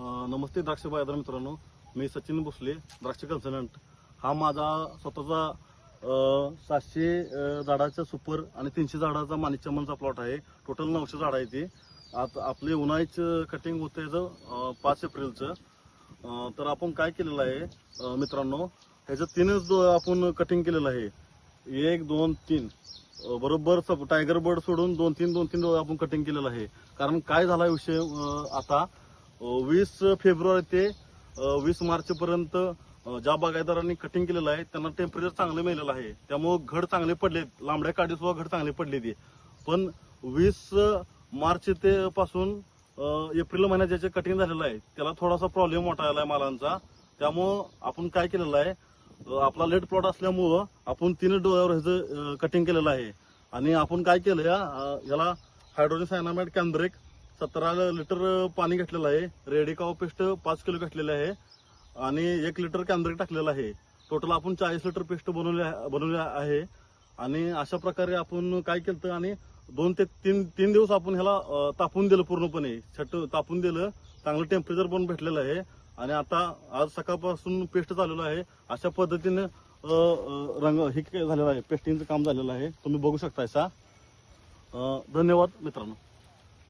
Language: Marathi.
नमस्ते द्राक्ष बाजार मित्रांनो. मी सचिन भोसले द्राक्ष कन्सल्टंट. हा माझा स्वतःचा सातशे झाडाचा सुपर आणि तीनशे झाडाचा मानिकचमनचा प्लॉट आहे. टोटल नऊशे झाड आहे ते. आता आपले उन्हाळीचं कटिंग होतं याचं पाच एप्रिलचं. तर आपण काय केलेलं आहे मित्रांनो ह्याचं तीनच आपण कटिंग केलेलं आहे. एक दोन तीन. बरोबर टायगर बर्ड सोडून दोन तीन दोन तीन आपण कटिंग केलेलं आहे. कारण काय झाला विषय आता? वीस फेब्रुवारी ते वीस मार्च पर्यंत ज्या बागायदारांनी कटिंग केलेलं आहे त्यांना टेम्परेचर चांगलं मिळालेलं आहे. त्यामुळं घड चांगले पडले लांबड्या काडी सुद्धा घड चांगले पडले ते पण वीस मार्च ते पासून एप्रिल महिन्यात ज्याचे कटिंग झालेलं आहे त्याला थोडासा प्रॉब्लेम मोठा आला आहे मालांचा. त्यामुळं आपण काय केलेलं आहे आपला लेट प्लॉट असल्यामुळं आपण तीन डोळ्यावर ह्याचं कटिंग केलेलं आहे. आणि आपण काय केलं याला हायड्रोजन सायनामाइड कॅन्ड्रेक सतरा लिटर पाणी घातलेलं आहे. रेडिकाव पेस्ट पाच किलो घातलेलं आहे. आणि एक लिटर कॅन्ड्रेक टाकलेलं आहे. टोटल आपण चाळीस लिटर पेस्ट बनवले बनवले आहे. आणि अशा प्रकारे आपण काय केलं आणि दोन ते तीन तीन दिवस आपण ह्याला तापून दिलं पूर्णपणे. छट तापून दिलं. चांगलं टेम्परेचर पण भेटलेलं आहे. आणि आता आज सकाळपासून पेस्ट चाललेलं आहे. अशा पद्धतीने रंग हे काय झालेलं आहे. पेस्टिंगचं काम झालेलं आहे. तुम्ही बघू शकता असा. धन्यवाद मित्रांनो.